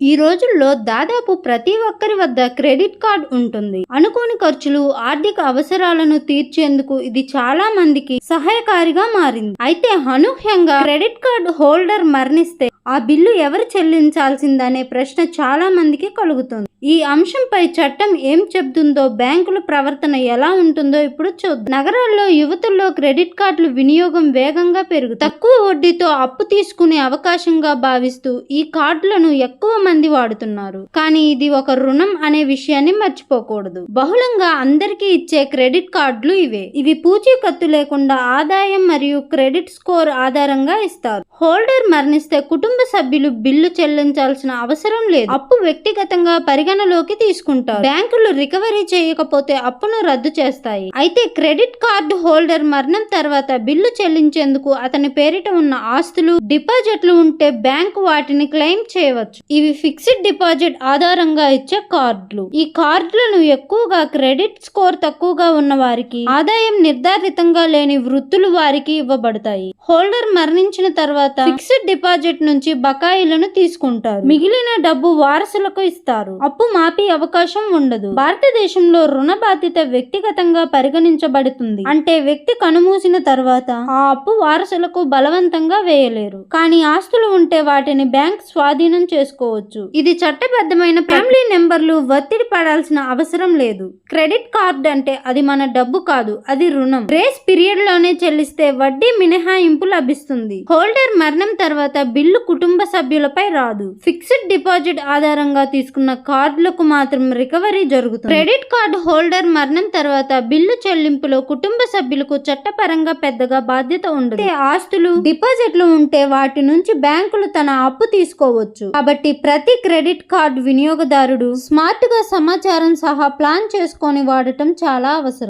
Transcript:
ఈ రోజుల్లో దాదాపు ప్రతి ఒక్కరి వద్ద క్రెడిట్ కార్డ్ ఉంటుంది. అనుకోని ఖర్చులు ఆర్థిక అవసరాలను తీర్చేందుకు ఇది చాలా మందికి సహాయకారిగా మారింది. అయితే అనూహ్యంగా క్రెడిట్ కార్డ్ హోల్డర్ మరణిస్తే ఆ బిల్లు ఎవరు చెల్లించాల్సిందనే ప్రశ్న చాలా మందికి కలుగుతుంది. ఈ అంశంపై చట్టం ఏం చెబుతుందో బ్యాంకుల ప్రవర్తన ఎలా ఉంటుందో ఇప్పుడు చూద్దాం. నగరాల్లో యువతుల్లో క్రెడిట్ కార్డులు వినియోగం వేగంగా పెరుగు తక్కువ వడ్డీతో అప్పు తీసుకునే అవకాశంగా భావిస్తూ ఈ కార్డులను ఎక్కువ మంది వాడుతున్నారు. కానీ ఇది ఒక రుణం అనే విషయాన్ని మర్చిపోకూడదు. బహుళంగా అందరికీ ఇచ్చే క్రెడిట్ కార్డులు ఇవే. ఇవి పూచీకత్తు లేకుండా ఆదాయం మరియు క్రెడిట్ స్కోర్ ఆధారంగా ఇస్తారు. హోల్డర్ మరణిస్తే కుటుంబ సభ్యులు బిల్లు చెల్లించాల్సిన అవసరం లేదు. అప్పు వ్యక్తిగతంగా పరిగణలోకి తీసుకుంటారు. బ్యాంకులు రికవరీ చేయకపోతే అప్పును రద్దు చేస్తాయి. అయితే క్రెడిట్ కార్డు హోల్డర్ మరణం తర్వాత బిల్లు చెల్లించేందుకు అతని పేరిట ఉన్న ఆస్తులు డిపాజిట్లు ఉంటే బ్యాంకు వాటిని క్లెయిమ్ చేయవచ్చు. ఇవి ఫిక్స్డ్ డిపాజిట్ ఆధారంగా ఇచ్చే కార్డులు. ఈ కార్డులను ఎక్కువగా క్రెడిట్ స్కోర్ తక్కువగా ఉన్న వారికి ఆదాయం నిర్ధారితంగా లేని వృత్తులు వారికి ఇవ్వబడతాయి. హోల్డర్ మరణించిన తర్వాత ఫిక్స్డ్ డిపాజిట్ నుంచి బకాయిలను తీసుకుంటారు. మిగిలిన డబ్బు వారసులకు ఇస్తారు. అప్పు మాపి అవకాశం ఉండదు. భారతదేశంలో రుణ బాధ్యత వ్యక్తిగతంగా పరిగణించబడుతుంది. అంటే వ్యక్తి కనుమూసిన తర్వాత ఆ అప్పు వారసులకు బలవంతంగా వేయలేరు. కానీ ఆస్తులు ఉంటే వాటిని బ్యాంక్ స్వాధీనం చేసుకోవచ్చు. ఇది చట్టబద్ధమైన ఫ్యామిలీ నెంబర్లు ఒత్తిడి పడాల్సిన అవసరం లేదు. క్రెడిట్ కార్డ్ అంటే అది మన డబ్బు కాదు అది రుణం. గ్రేస్ పీరియడ్లోనే చెల్లిస్తే వడ్డీ మినహాయింపు లభిస్తుంది. హోల్డర్ మరణం తర్వాత బిల్లు కుటుంబ సభ్యులపై రాదు. ఫిక్స్డ్ డిపాజిట్ ఆధారంగా తీసుకున్న కార్డులకు మాత్రం రికవరీ జరుగుతుంది. క్రెడిట్ కార్డు హోల్డర్ మరణం తర్వాత బిల్లు చెల్లింపులో కుటుంబ సభ్యులకు చట్టపరంగా పెద్దగా బాధ్యత ఉండదు. ఆస్తులు డిపాజిట్లు ఉంటే వాటి నుంచి బ్యాంకులు తన అప్పు తీసుకోవచ్చు. కాబట్టి ప్రతి క్రెడిట్ కార్డు వినియోగదారుడు స్మార్ట్గా సమాచారం సహా ప్లాన్ చేసుకొని వాడటం చాలా అవసరం.